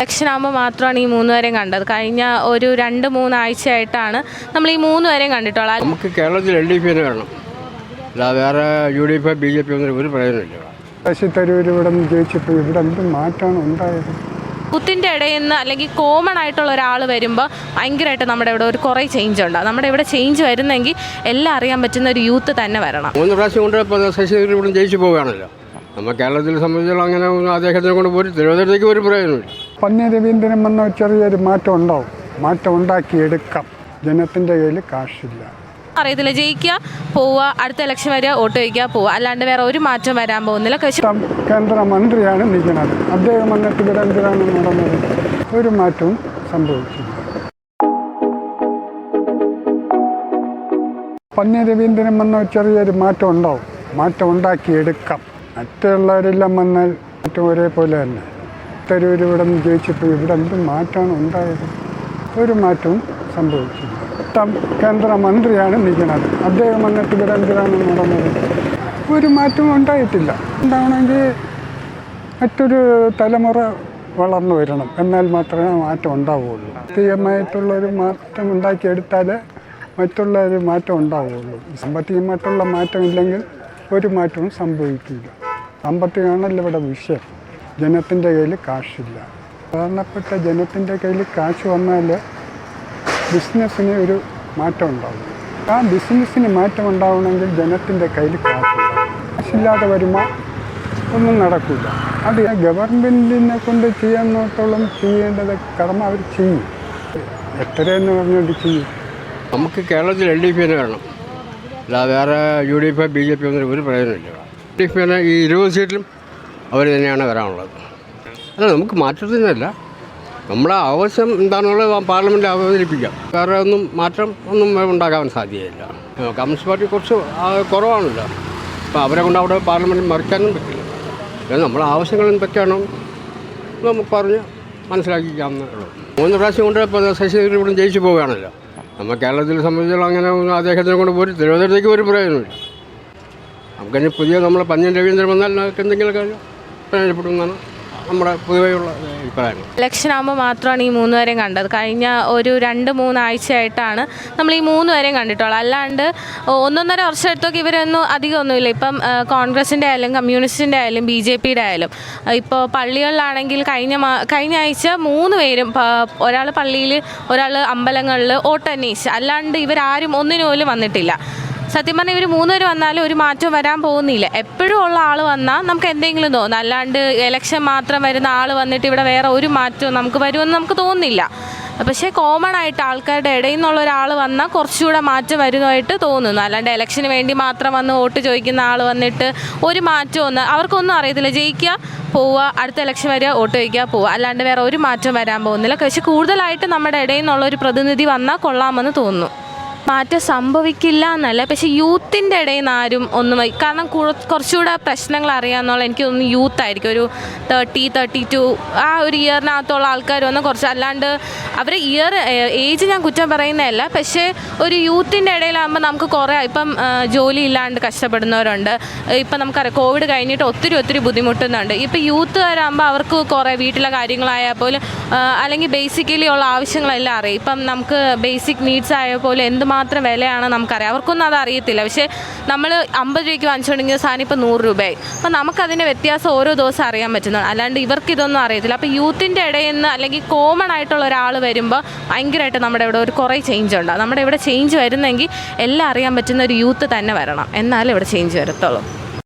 ഇലക്ഷനാകുമ്പോൾ മാത്രമാണ് ഈ മൂന്ന് പേരെയും കണ്ടത്. കഴിഞ്ഞ ഒരു രണ്ട് മൂന്നാഴ്ചയായിട്ടാണ് നമ്മൾ ഈ മൂന്ന് പേരെയും കണ്ടിട്ടുള്ളത് നമുക്ക് കേരളത്തിൽ എൽ ഡി എഫ് തന്നെ വേണം വേറെ U D F B J P ഒന്നും ഒരു പ്രയോജനമില്ല ശശി തരൂർ ഇവിടെ ജയിച്ചപ്പോൾ ഇവിടെ എന്ത് മാറ്റമാണ് ഉണ്ടായത്? കുത്തിന്റെ ഇടയിൽ നിന്ന് അല്ലെങ്കിൽ കോമൺ ആയിട്ടുള്ള ഒരാൾ വരുമ്പോൾ ഭയങ്കരമായിട്ട് നമ്മുടെ ഇവിടെ ഒരു കുറേ ചേഞ്ച് ഉണ്ട്. നമ്മുടെ ഇവിടെ ചേഞ്ച് വരുന്നെങ്കിൽ എല്ലാം അറിയാൻ പറ്റുന്ന ഒരു യൂത്ത് തന്നെ വരണം. മൂന്ന് പ്രാവശ്യം കൊണ്ട് ശശി തരൂർ ഇവിടെ ജയിച്ചു പോവുകയാണല്ലോ. നമ്മൾ കേരളത്തിൽ സംബന്ധിച്ചോളം അങ്ങനെ അദ്ദേഹത്തിനെ കൊണ്ട് ഒരു തിരുവനന്തപുരത്തേക്ക് ഒരു പ്രയോജനമില്ല പന്നി രവീന്ദ്രൻ വന്ന ചെറിയൊരു മാറ്റം ഉണ്ടാവും. മാറ്റം ഉണ്ടാക്കിയെടുക്കാം. ജനത്തിന്റെ കയ്യിൽ കാശില്ല. അറിയത്തില്ല ജയിക്കുക പോവുക അടുത്ത ഇലക്ഷൻ വരിക വോട്ട് ചോദിക്കുക പോവുക. അല്ലാണ്ട് വേറെ ഒരു മാറ്റം വരാൻ പോകുന്നില്ല. കേന്ദ്രമന്ത്രിയാണ് നിൽക്കുന്നത് അദ്ദേഹം വന്നിട്ട് ഇവിടെ എന്തിനാണ് നടന്നത്? ഒരു മാറ്റവും സംഭവിച്ചില്ല. പന്നി രവീന്ദ്രൻ വന്ന ചെറിയൊരു മാറ്റം ഉണ്ടാവും. മാറ്റം ഉണ്ടാക്കിയെടുക്കാം. മറ്റുള്ളവരെല്ലാം വന്നാൽ മറ്റും ഒരേപോലെ തന്നെ. തരൂർ ഇവിടെ നിന്ന് ജയിച്ചപ്പോൾ ഇവിടെ എന്ത് മാറ്റമാണ് ഉണ്ടായത്? ഒരു മാറ്റവും സംഭവിച്ചില്ല. കേന്ദ്രമന്ത്രിയാണ് നിൽക്കുന്നത്. അദ്ദേഹം വന്നിട്ട് ഇവിടെ എന്തിനാണ് നടന്നത്? ഒരു മാറ്റവും ഉണ്ടായിട്ടില്ല. ഉണ്ടാവണമെങ്കിൽ മറ്റൊരു തലമുറ വളർന്നു വരണം. എന്നാൽ മാത്രമേ മാറ്റം ഉണ്ടാവുകയുള്ളൂ സാമ്പത്തികമായിട്ടുള്ളൊരു മാറ്റം ഉണ്ടാക്കിയെടുത്താൽ മറ്റുള്ള ഒരു മാറ്റം ഉണ്ടാവുകയുള്ളൂ സാമ്പത്തികമായിട്ടുള്ള മാറ്റമില്ലെങ്കിൽ ഒരു മാറ്റവും സംഭവിക്കില്ല. സാമ്പത്തികമാണല്ലോ ഇവിടെ വിഷയം. ജനത്തിന്റെ കയ്യിൽ കാശില്ല. സാധാരണപ്പെട്ട ജനത്തിന്റെ കയ്യിൽ കാശ് വന്നാൽ ബിസിനസ്സിന് ഒരു മാറ്റം ഉണ്ടാവും. ആ ബിസിനസ്സിന് മാറ്റം ഉണ്ടാവണമെങ്കിൽ ജനത്തിന്റെ കയ്യിൽ കാശ് കാശില്ലാതെ വരുമ്പോൾ ഒന്നും നടക്കില്ല അത് ഗവൺമെന്റിനെ കൊണ്ട് ചെയ്യാനോട്ടോളം ചെയ്യേണ്ടത് കടമ അവർ ചെയ്യും. എത്രയെന്ന് പറഞ്ഞുകൊണ്ട് ചെയ്യും? നമുക്ക് കേരളത്തിൽ എൽ ഡി എഫ് തന്നെ വേണം. അല്ല വേറെ U D F B J P ഒന്നും ഒരു പ്രയോജനമില്ല ഡി ഈ ഇരുപത് സീറ്റിലും അവർ തന്നെയാണ് വരാനുള്ളത്. അല്ല നമുക്ക് മാറ്റത്തിനല്ല. നമ്മളെ ആവശ്യം എന്താണെന്നുള്ളത് പാർലമെന്റ് അവതരിപ്പിക്കാം. വേറെ ഒന്നും മാറ്റം ഒന്നും ഉണ്ടാകാൻ സാധ്യതയില്ല. കമ്മ്യൂണിസ്റ്റ് പാർട്ടി കുറച്ച് കുറവാണല്ലോ. അപ്പോൾ അവരെ കൊണ്ട് അവിടെ പാർലമെന്റ് മറിക്കാനും പറ്റില്ല. അത് നമ്മളെ ആവശ്യങ്ങൾ എന്തൊക്കെയാണോ നമുക്ക് പറഞ്ഞ് മനസ്സിലാക്കിക്കാവുന്നേ മൂന്ന് പ്രാവശ്യം കൊണ്ട് ഇപ്പോൾ ശശി ഇവിടെ ജയിച്ചു പോവുകയാണല്ലോ. നമ്മൾ കേരളത്തിൽ സംബന്ധിച്ചുള്ള അങ്ങനെ അദ്ദേഹത്തിനെ കൊണ്ട് പോരും തിരുവനന്തപുരത്തേക്ക് ഒരു പ്രയോജനമില്ല നമുക്കതിന് പുതിയ നമ്മളെ പഞ്ഞൻ രവീന്ദ്രൻ വന്നാൽ നമുക്ക് എന്തെങ്കിലുമൊക്കെ പ്രയോജനപ്പെടുമെന്നാണ് നമ്മുടെ പൊതുവെയുള്ള അഭിപ്രായം ഇലക്ഷൻ ആകുമ്പോൾ മാത്രമാണ് ഈ മൂന്ന് പേരെയും കണ്ടത്. കഴിഞ്ഞ ഒരു രണ്ട് മൂന്നാഴ്ചയായിട്ടാണ് നമ്മൾ ഈ മൂന്ന് പേരെയും കണ്ടിട്ടുള്ളത്. അല്ലാണ്ട് ഒന്നൊന്നര വർഷമെടുത്തൊക്കെ ഇവരൊന്നും അധികമൊന്നുമില്ല. ഇപ്പം കോൺഗ്രസിന്റെ ആയാലും കമ്മ്യൂണിസ്റ്റിന്റെ ആയാലും ബി ജെ പിയുടെ ആയാലും. ഇപ്പോൾ പള്ളികളിലാണെങ്കിൽ കഴിഞ്ഞ കഴിഞ്ഞ ആഴ്ച മൂന്ന് പേരും ഒരാൾ പള്ളിയിൽ ഒരാൾ അമ്പലങ്ങളിൽ ഓട്ടന്വേഷിച്ച് അല്ലാണ്ട് ഇവരാരും ഒന്നിനു പോലും വന്നിട്ടില്ല. സത്യം പറഞ്ഞാൽ ഇവർ മൂന്നുപേർ വന്നാലും ഒരു മാറ്റം വരാൻ പോകുന്നില്ല. എപ്പോഴും ഉള്ള ആൾ വന്നാൽ നമുക്ക് എന്തെങ്കിലും തോന്നും. അല്ലാണ്ട് എലക്ഷൻ മാത്രം വരുന്ന ആൾ വന്നിട്ട് ഇവിടെ വേറെ ഒരു മാറ്റവും നമുക്ക് വരുമെന്ന് നമുക്ക് തോന്നുന്നില്ല. പക്ഷേ കോമൺ ആയിട്ട് ആൾക്കാരുടെ ഇടയിൽ നിന്നുള്ള ഒരാൾ വന്നാൽ കുറച്ചുകൂടെ മാറ്റം വരുന്നതായിട്ട് തോന്നുന്നു. അല്ലാണ്ട് ഇലക്ഷന് വേണ്ടി മാത്രം വന്ന് വോട്ട് ചോദിക്കുന്ന ആൾ വന്നിട്ട് ഒരു മാറ്റം ഒന്ന് അവർക്കൊന്നും അറിയത്തില്ല. ജയിക്കുക പോവുക അടുത്ത ഇലക്ഷൻ വരിക വോട്ട് ചോദിക്കുക പോവുക അല്ലാണ്ട് വേറെ ഒരു മാറ്റം വരാൻ പോകുന്നില്ല. പക്ഷേ കൂടുതലായിട്ട് നമ്മുടെ ഇടയിൽ നിന്നുള്ള ഒരു പ്രതിനിധി വന്നാൽ കൊള്ളാമെന്ന് തോന്നുന്നു. മാറ്റം സംഭവിക്കില്ല എന്നല്ല. പക്ഷെ യൂത്തിന്റെ ഇടയിൽ നിന്ന് ആരും ഒന്നും കാരണം കുറ- കുറച്ചുകൂടെ പ്രശ്നങ്ങൾ അറിയാമെന്നുള്ള എനിക്ക് തോന്നുന്നു യൂത്ത് ആയിരിക്കും ഒരു തേർട്ടി തേർട്ടി ടു ആ ഒരു ഇയറിനകത്തുള്ള ആൾക്കാർ വന്ന് കുറച്ച് അല്ലാണ്ട് അവർ ഇയർ ഏജ് ഞാൻ കുറ്റം പറയുന്നതല്ല പക്ഷേ ഒരു യൂത്തിന്റെ ഇടയിലാകുമ്പോൾ നമുക്ക് കുറേ ഇപ്പം ജോലി ഇല്ലാണ്ട് കഷ്ടപ്പെടുന്നവരുണ്ട്. ഇപ്പം നമുക്കറിയാം കോവിഡ് കഴിഞ്ഞിട്ട് ഒത്തിരി ഒത്തിരി ബുദ്ധിമുട്ടുന്നുണ്ട്. ഇപ്പം യൂത്തുകാരാകുമ്പോൾ അവർക്ക് കുറേ വീട്ടിലെ കാര്യങ്ങളായാൽ പോലും അല്ലെങ്കിൽ ബേസിക്കലി ഉള്ള ആവശ്യങ്ങളെല്ലാം അറിയാം. ഇപ്പം നമുക്ക് ബേസിക് നീഡ്സ് ആയ പോലും എന്തുമാത്രം വിലയാണ് നമുക്കറിയാം. അവർക്കൊന്നും അത് അറിയത്തില്ല. പക്ഷേ നമ്മൾ അമ്പത് രൂപയ്ക്ക് വാങ്ങിച്ചുകൊണ്ടെങ്കിൽ സാധനം ഇപ്പോൾ നൂറ് രൂപയായി. അപ്പം നമുക്കതിന്റെ വ്യത്യാസം ഓരോ ദിവസം അറിയാൻ പറ്റുന്നതാണ് അല്ലാണ്ട് ഇവർക്ക് ഇതൊന്നും അറിയത്തില്ല. അപ്പോൾ യൂത്തിന്റെ ഇടയിൽ നിന്ന് അല്ലെങ്കിൽ കോമൺ ആയിട്ടുള്ള ഒരാൾ വരുമ്പോൾ ഭയങ്കരമായിട്ട് നമ്മുടെ ഇവിടെ ഒരു കുറേ ചേഞ്ച് ഉണ്ട്. നമ്മുടെ ഇവിടെ ചേഞ്ച് വരുന്നെങ്കിൽ എല്ലാം അറിയാൻ പറ്റുന്ന ഒരു യൂത്ത് തന്നെ വരണം. എന്നാലേ ഇവിടെ ചേഞ്ച് വരത്തുള്ളൂ.